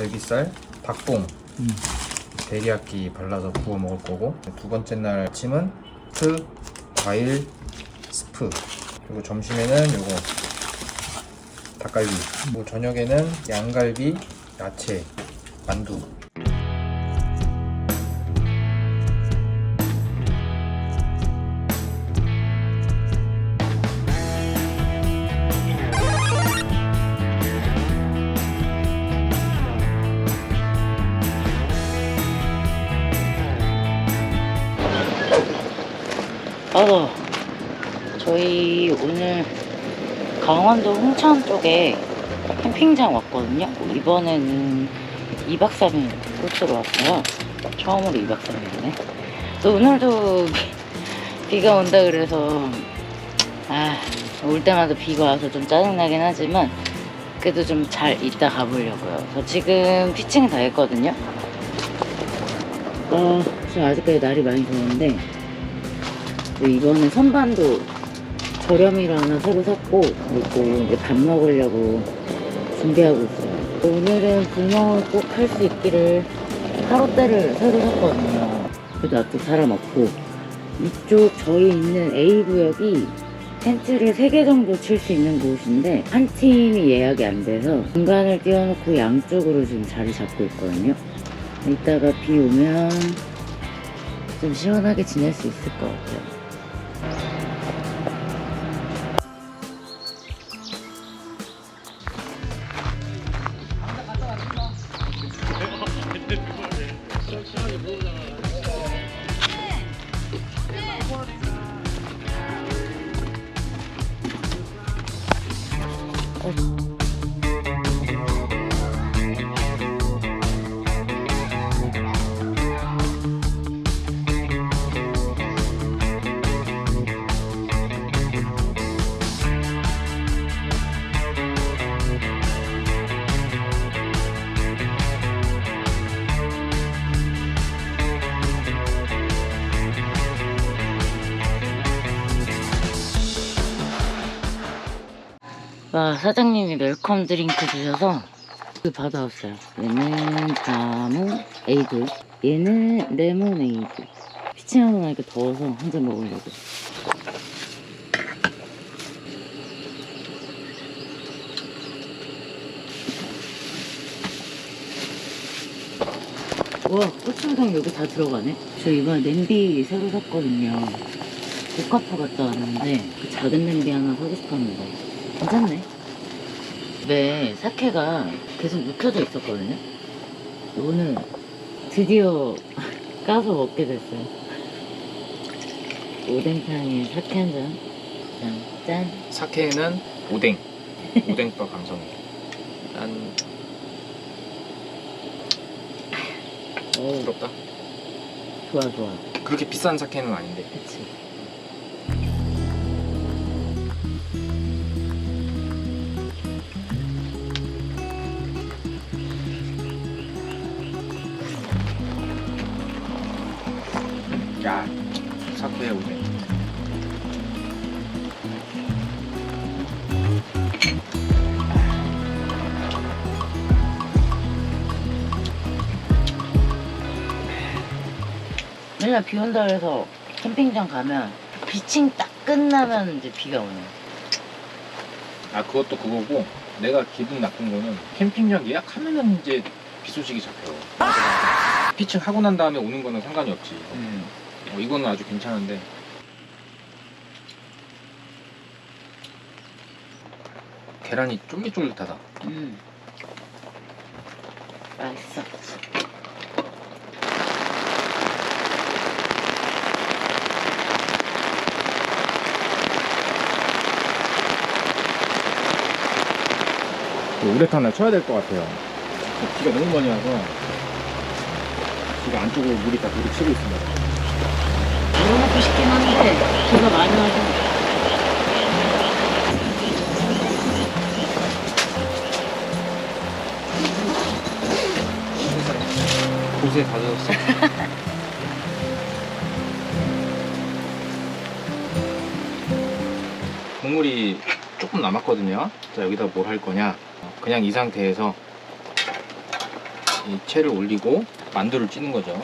뭐소 갈비살, 닭봉, 음. 데리야끼 발라서 구워 먹을 거고. 두 번째 날 아침은 트, 과일, 스프. 그리고 점심에는 요거 닭갈비. 그리고 저녁에는 양갈비, 야채, 만두 맞아. 저희 오늘 강원도 홍천 쪽에 캠핑장 왔거든요. 이번에는 2박 3일 코스로 왔어요. 처음으로 2박 3일이네. 또 오늘도 비- 비가 온다 그래서 아, 올 때마다 비가 와서 좀 짜증나긴 하지만 그래도 좀 잘 이따 가보려고요. 저 지금 피칭 다 했거든요. 어, 지금 아직까지 날이 많이 네, 이번에 선반도 저렴이로 하나 새로 샀고 그리고 이제 밥 먹으려고 준비하고 있어요. 오늘은 불멍을 꼭 할 수 있기를 타로대를 새로 샀거든요. 그래도 아직 사람 없고 이쪽 저희 있는 A 구역이 텐트를 3개 정도 칠 수 있는 곳인데 한 팀이 예약이 안 돼서 공간을 띄워놓고 양쪽으로 지금 자리 잡고 있거든요. 이따가 비 오면 좀 시원하게 지낼 수 있을 것 같아요. 와, 사장님이 웰컴 드링크 주셔서 그 받아왔어요. 얘는 자무 에이드, 얘는 레몬 에이드. 피칭하고 나니까 더워서 한 잔 먹으려고. 와, 고추장 여기 다 들어가네? 저 이번에 냄비 새로 샀거든요. 복합포 갔다 왔는데 그 작은 냄비 하나 사고 싶었는데 괜찮네. 집에 사케가 계속 묵혀져 있었거든요. 오늘 드디어 까서 먹게 됐어요. 오뎅탕에 사케 한 잔. 짠. 짠. 사케는 오뎅 오뎅바 감성 난 오, 부럽다 좋아, 좋아. 그렇게 비싼 사케는 아닌데 그치. 맨날 비 온다 그래서 캠핑장 가면 비칭 딱 끝나면 이제 비가 오네. 아 그것도 그거고 내가 기분이 나쁜 거는 캠핑장 예약하면은 이제 비 소식이 잡혀 피칭 하고 난 다음에 오는 거는 상관이 없지 어, 이거는 아주 괜찮은데 계란이 쫄깃쫄깃하다 음. 맛있어. 우레탄을 쳐야 될 것 같아요 비가 너무 많이 와서 지금 안쪽으로 물이 다 부딪히고 있습니다 먹어먹고 싶긴 한데 비가 많이 와서 다 젖었어 국물이 쭉 조금 남았거든요. 자 여기다 뭘 할 거냐? 어, 그냥 이 상태에서 이 채를 올리고 만두를 찌는 거죠.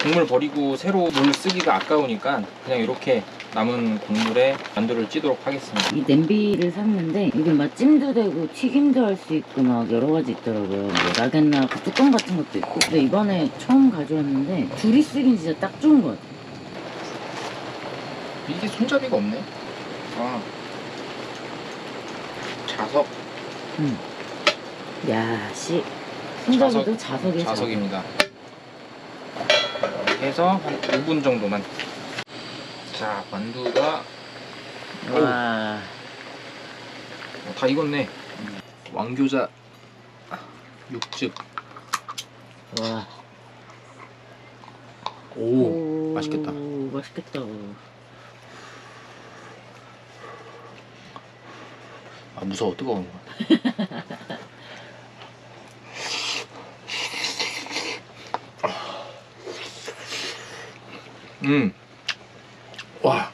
국물 버리고 새로 물 쓰기가 아까우니까 그냥 이렇게 남은 국물에 만두를 찌도록 하겠습니다. 이 냄비를 샀는데 이게 막 찜도 되고 튀김도 할 수 있고 막 여러 가지 있더라고요. 뭐 라겐나 그 뚜껑 같은 것도 있고. 근데 이번에 처음 가져왔는데 둘이 쓰긴 진짜 딱 좋은 것 같아요. 이게 손잡이가 없네. 아 자석 야, 씨. 손잡이도 자석이야. 자석. 자석입니다. 이렇게 해서 한 5분 정도만. 자 만두가 와. 어, 다 익었네. 왕교자 육즙. 와. 오, 맛있겠다. 맛있겠다. 아 무서워 뜨거워 이거. 음. 와.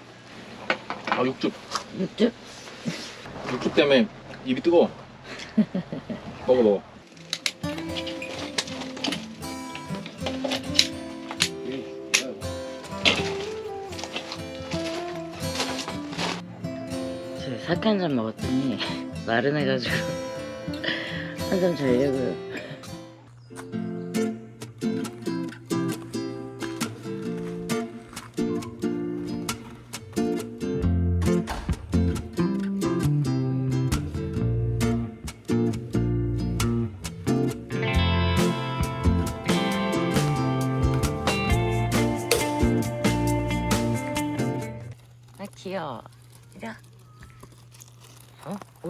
아 육즙. 육즙? 육즙 때문에 입이 뜨거워. 먹어 먹어. 저 사케 한잔 먹었더니 마른해가지고 한 잔 자려고요.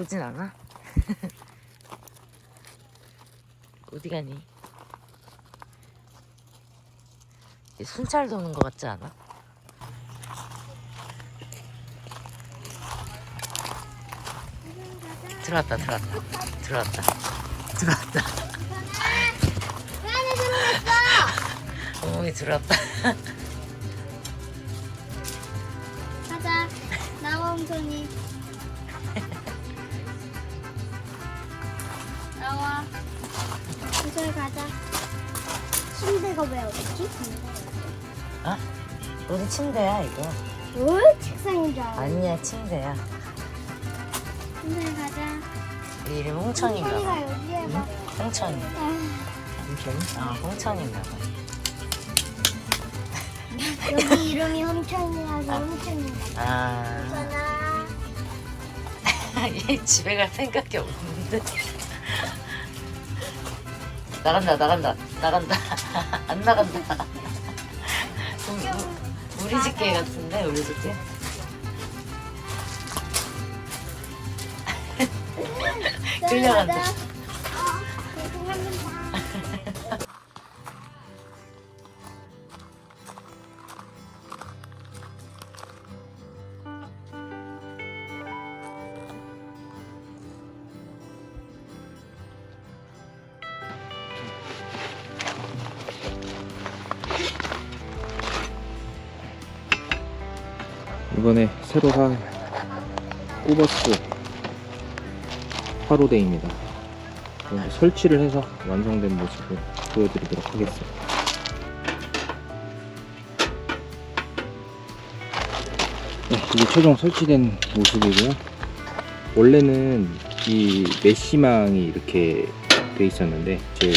오진 않아? 어디 가니? 얘 순찰 도는 것 같지 않아? 들어왔다 들어왔다 들어왔다 들어왔다? 어머니 들어왔다 가자. 나와 엉덩이. 이제 가자. 침대가 왜 없지? 우리 침대야 이거 뭘 책상인 줄 알아? 아니야 침대야 침대 가자. 이 이름 홍천인가 봐 천이가 여기에 막. 홍천이 아? 아 홍천인가 봐 여기 이름이 hom천이라서 hom천인가. 아, 봐. 얘 집에 갈 생각이 없는데. 나간다, 나간다, 나간다. 안 나간다. 우- 우- 우리 집게 같은데, 우리 집게? 끌려간다. 7호선 꼬버스 화로대입니다. 설치를 해서 완성된 모습을 보여드리도록 하겠습니다. 네, 이게 최종 설치된 모습이고요. 원래는 이 메시망이 이렇게 돼 있었는데 제요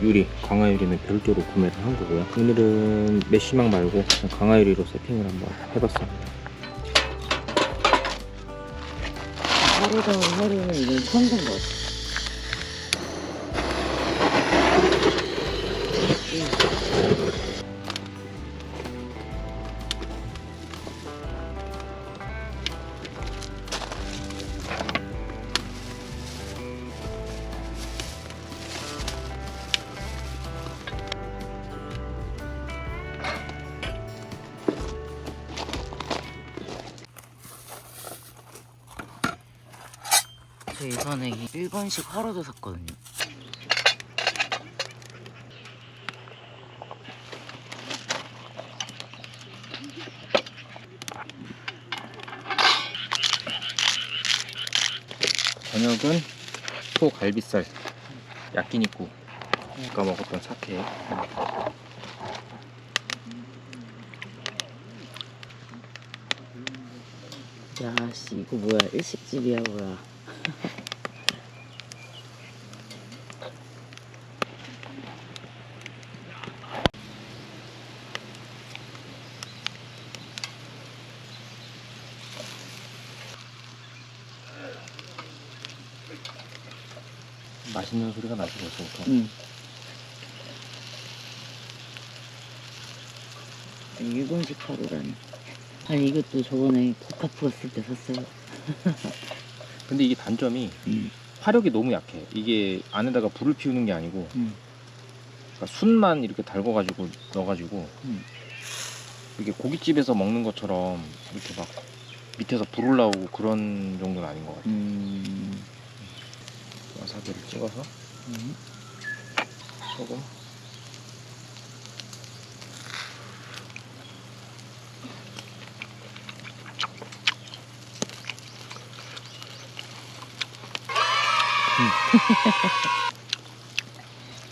유리, 강화유리는 별도로 구매를 한 거고요. 오늘은 메시망 말고 강화유리로 세팅을 한번 해봤습니다. 하루다 하루는 이건 처음 본것 같아. 저 이번에 이 일본식 화로도 샀거든요. 저녁은 소 갈비살, 야끼니쿠. 아까 먹었던 사케. 야씨 이거 뭐야 일식집이야 뭐야 맛있는 소리가 나지 벌써부터. 응. 일본식 하루라니. 아니 이것도 저번에 코카프 갔을 때 샀어요 근데 이게 단점이 응 화력이 너무 약해. 이게 안에다가 불을 피우는 게 아니고 응. 그러니까 순만 이렇게 달궈가지고 넣어가지고 응. 이게 고깃집에서 먹는 것처럼 이렇게 막 밑에서 불 올라오고 그런 정도는 아닌 것 같아. 음... 와사비를 찍어서 음. 소금.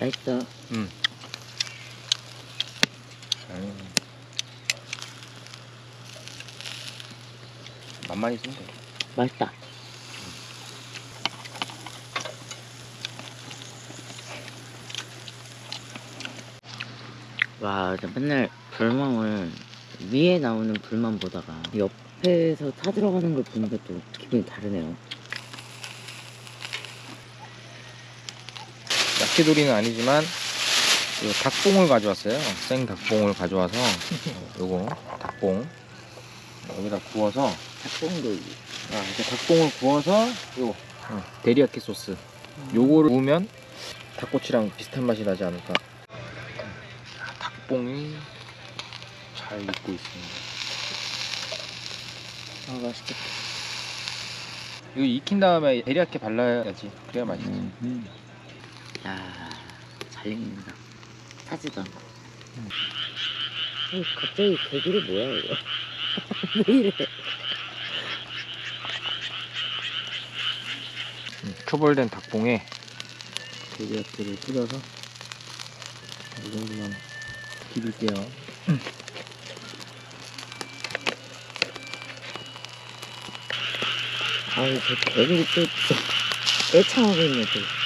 맛있어 음. 음. 맛만 있으면 돼. 맛있다 와, 나 맨날 불멍을 위에 나오는 불만 보다가 옆에서 타 들어가는 걸 보니까 또 기분이 다르네요. 야키도리는 아니지만 요 닭봉을 가져왔어요. 생 닭봉을 가져와서 어, 요거 닭봉 여기다 구워서 닭봉도 아, 이제 닭봉을 구워서 요 어, 데리야끼 소스 요거를 구우면 닭꼬치랑 비슷한 맛이 나지 않을까. 아, 닭봉이 잘 익고 있습니다. 아 맛있겠다. 이거 익힌 다음에 데리야끼 발라야지. 그래야 맛있지. 음. 야, 잘 익는다. 타지도 않고. 음. 아니, 갑자기 개구리 뭐야 이거? 왜 이래? 음, 초벌된 닭봉에 데리야끼를 뿌려서 이 정도만 기를게요. 아유 저 개구리 또 떼창하고 있네 또.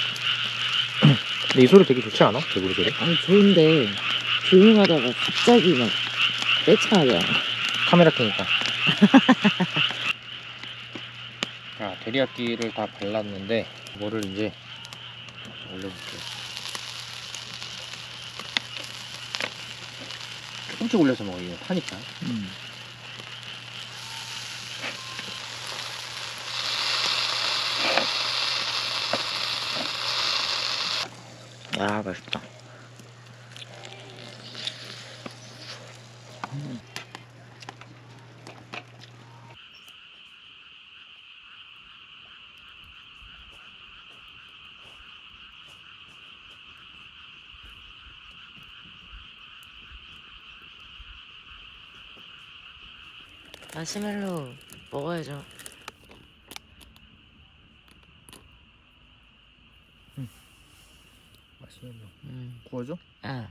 근데 이 소리 되게 좋지 않아? 개구리 소리? 아니 좋은데 조용하다가 갑자기 막 떼창하잖아. 카메라 켜니까. 자, 데리야끼를 다 발랐는데 이거를 이제 올려볼게요. 조금씩 올려서 먹어 이거 타니까. 음. 야 맛있다. 음. 마시멜로 먹어야죠. 맛있는 거. 음. 구워줘? 아.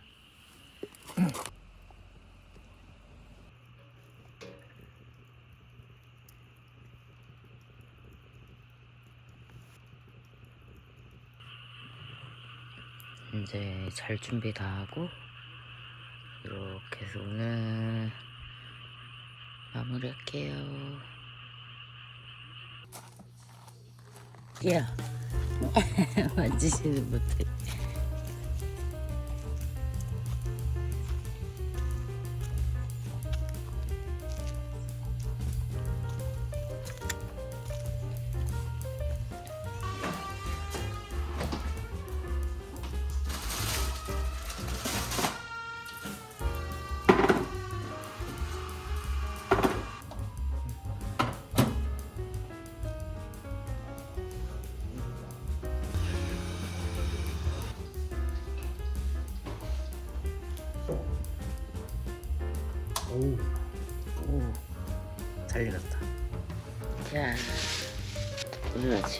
이제 잘 준비 다 하고 이렇게 해서 오늘 마무리할게요. 야 만지지는 못해.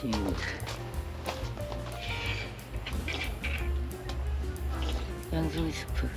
아침입니다. 양송이 스프.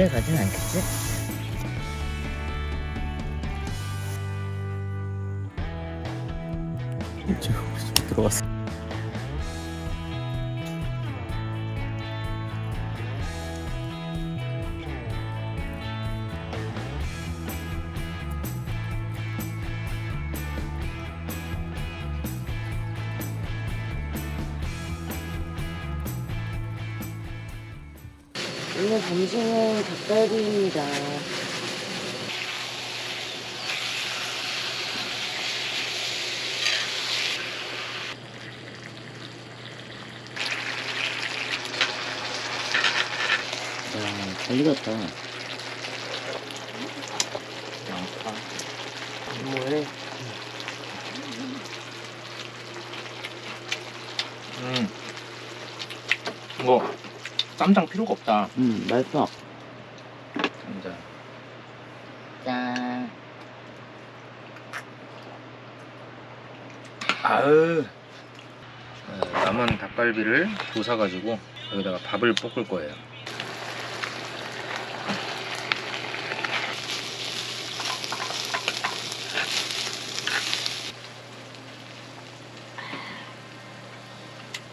불에 가진 않겠지? 들어갔어. 오늘 점심은 닭갈비입니다. 와, 잘 익었다. 양파. 뭐해? 음. 이거 쌈장 필요가 없다. 음, 맛있어. 쌈장. 짠. 아으. 어, 남은 닭갈비를 부사가지고 여기다가 밥을 볶을 거예요.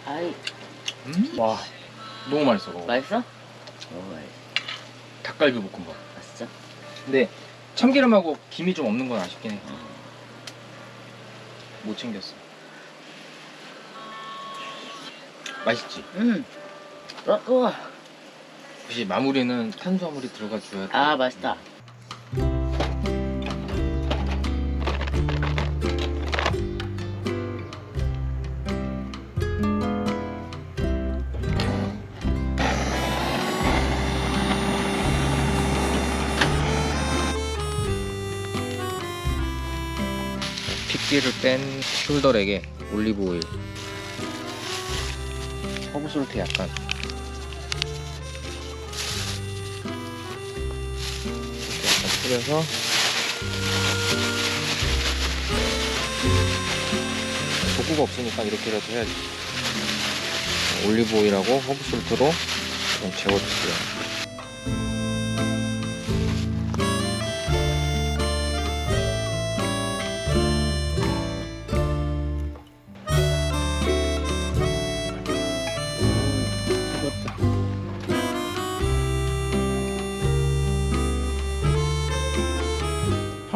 아이, 음? 와, 너무 맛있어. 그거. 맛있어? 닭갈비 볶음밥. 맛있어? 근데 참기름하고 김이 좀 없는 건 아쉽긴 해. 못 챙겼어. 맛있지? 음. 어, 우와. 역시 마무리는 탄수화물이 들어가 줘야 돼. 아, 맛있다. 핏기를 뺀 숄더렉에 올리브 오일, 허브 솔트 약간. 이렇게 약간 뿌려서 도구가 없으니까 이렇게라도 해야지. 올리브 오일하고 허브 솔트로 좀 재워줄게요.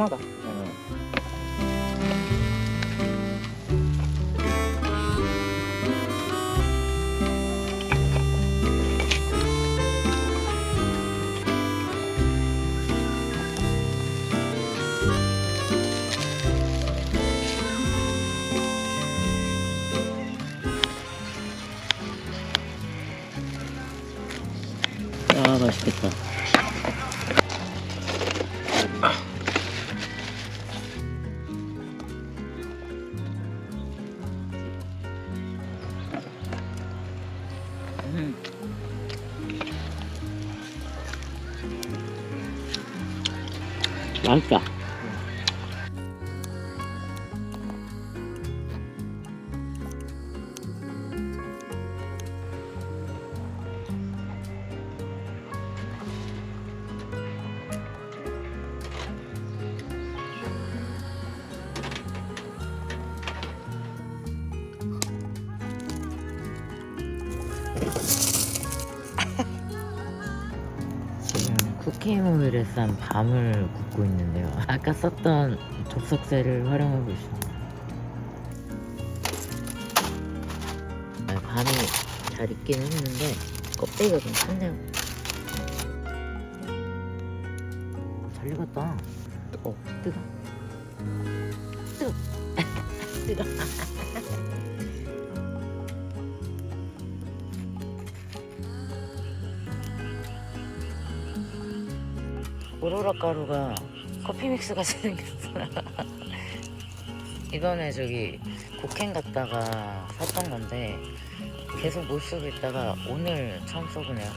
하나다. 아, 맛있겠다. 맛 오일에 싼 밤을 굽고 있는데요. 아까 썼던 접석쇠를 활용하고 있습니다. 아, 밤이 잘 익긴 했는데 껍데기가 좀 탔네요. 잘 익었다. 어, 뜨거. 뜨거. 뜨거. 오로라 가루가 커피 믹스 같이 생겼어. 이번에 저기 곡행 갔다가 샀던 건데 계속 못 쓰고 있다가 오늘 처음 써보네요.